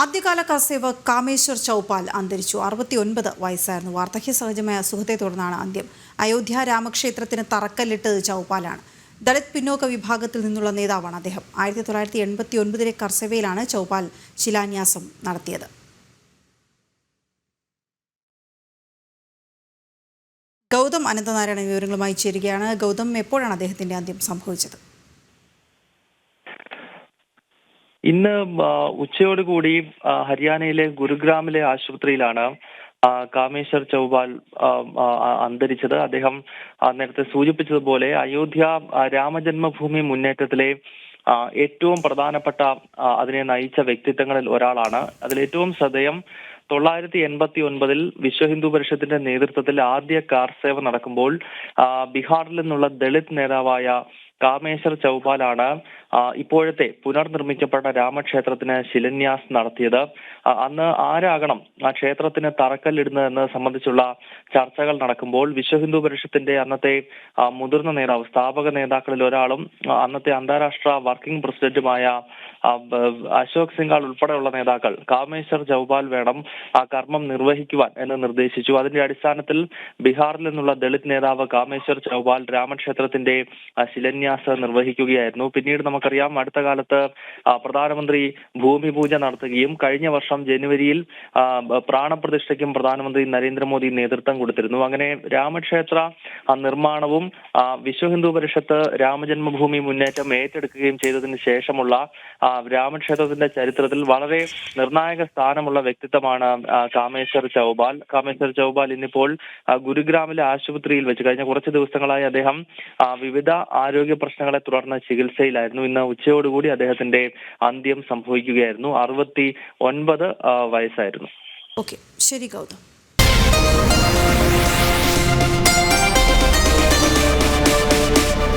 ആദ്യകാല കർസേവ കാമേശ്വർ ചൗപാൽ അന്തരിച്ചു. അറുപത്തി ഒൻപത് വയസ്സായിരുന്നു. വാർദ്ധക്യ സഹജമായ അസുഖത്തെ തുടർന്നാണ് അന്ത്യം. അയോധ്യ രാമക്ഷേത്രത്തിന് തറക്കല്ലിട്ടത് ചൗപാലാണ് ദളിത് പിന്നോക്ക വിഭാഗത്തിൽ നിന്നുള്ള നേതാവാണ് അദ്ദേഹം. ആയിരത്തി തൊള്ളായിരത്തി എൺപത്തി ഒൻപതിലെ കർസേവയിലാണ് ചൗപാൽ ശിലാന്യാസം നടത്തിയത്. ഗൗതം അനന്തനാരായണ വിവരങ്ങളുമായി ചേരുകയാണ്. ഗൗതം എപ്പോഴാണ് അദ്ദേഹത്തിന്റെ അന്ത്യം സംഭവിച്ചത്? ഇന്ന് ഉച്ചയോടുകൂടി ഹരിയാനയിലെ ഗുരുഗ്രാമിലെ ആശുപത്രിയിലാണ് കാമേശ്വർ ആ, അന്തരിച്ചത്. അദ്ദേഹം നേരത്തെ സൂചിപ്പിച്ചതുപോലെ അയോധ്യ രാമജന്മഭൂമി മുന്നേറ്റത്തിലെ ഏറ്റവും പ്രധാനപ്പെട്ട അതിനെ നയിച്ച വ്യക്തിത്വങ്ങളിൽ ഒരാളാണ്. അതിൽ ഏറ്റവും ശ്രദ്ധേയം തൊള്ളായിരത്തി എൺപത്തി ഒൻപതിൽ വിശ്വ ഹിന്ദു പരിഷത്തിന്റെ നേതൃത്വത്തിൽ ആദ്യ കാർ സേവ നടക്കുമ്പോൾ ബീഹാറിൽ നിന്നുള്ള ദളിത് നേതാവായ കാമേശ്വർ ചൗപാലാണ് ഇപ്പോഴത്തെ പുനർനിർമ്മിക്കപ്പെട്ട രാമക്ഷേത്രത്തിന് ശിലാന്യാസ് നടത്തിയത്. അന്ന് ആരാകണം ആ ക്ഷേത്രത്തിന് തറക്കല്ലിടുന്നതെന്ന് സംബന്ധിച്ചുള്ള ചർച്ചകൾ നടക്കുമ്പോൾ വിശ്വ ഹിന്ദു പരിഷത്തിന്റെ അന്നത്തെ മുതിർന്ന നേതാവ് സ്ഥാപക നേതാക്കളിൽ ഒരാളും അന്നത്തെ അന്താരാഷ്ട്ര വർക്കിംഗ് പ്രസിഡന്റുമായ അശോക് സിംഗാൾ ഉൾപ്പെടെയുള്ള നേതാക്കൾ കാമേശ്വർ ചൗപാൽ വേണം ആ കർമ്മം നിർവഹിക്കുവാൻ എന്ന് നിർദ്ദേശിച്ചു. അതിന്റെ അടിസ്ഥാനത്തിൽ ബീഹാറിൽ നിന്നുള്ള ദളിത് നേതാവ് കാമേശ്വർ ചൗപാൽ രാമക്ഷേത്രത്തിന്റെ ആ, നിർവഹിക്കുകയായിരുന്നു. പിന്നീട് നമുക്കറിയാം അടുത്ത കാലത്ത് പ്രധാനമന്ത്രി ഭൂമി പൂജ നടത്തുകയും കഴിഞ്ഞ വർഷം ജനുവരിയിൽ പ്രാണപ്രതിഷ്ഠയ്ക്കും പ്രധാനമന്ത്രി നരേന്ദ്രമോദി നേതൃത്വം കൊടുത്തിരുന്നു. അങ്ങനെ രാമക്ഷേത്ര നിർമ്മാണവും വിശ്വ ഹിന്ദു പരിഷത്ത് രാമജന്മഭൂമി മുന്നേറ്റം ഏറ്റെടുക്കുകയും ചെയ്തതിന് ശേഷമുള്ള രാമക്ഷേത്രത്തിന്റെ ചരിത്രത്തിൽ വളരെ നിർണായക സ്ഥാനമുള്ള വ്യക്തിത്വമാണ് കാമേശ്വർ ചൗബാൽ. കാമേശ്വർ ചൗബാൽ ഇന്നിപ്പോൾ ഗുരുഗ്രാമിലെ ആശുപത്രിയിൽ വെച്ച് കഴിഞ്ഞ കുറച്ച് ദിവസങ്ങളായി അദ്ദേഹം വിവിധ ആരോഗ്യ പ്രശ്നങ്ങളെ തുടർന്ന് ചികിത്സയിലായിരുന്നു. ഇന്ന് ഉച്ചയോടുകൂടി അദ്ദേഹത്തിന്റെ അന്ത്യം സംഭവിക്കുകയായിരുന്നു. അറുപത്തി ഒൻപത് വയസ്സായിരുന്നു. ഓക്കെ. ശരി ഗൗതം.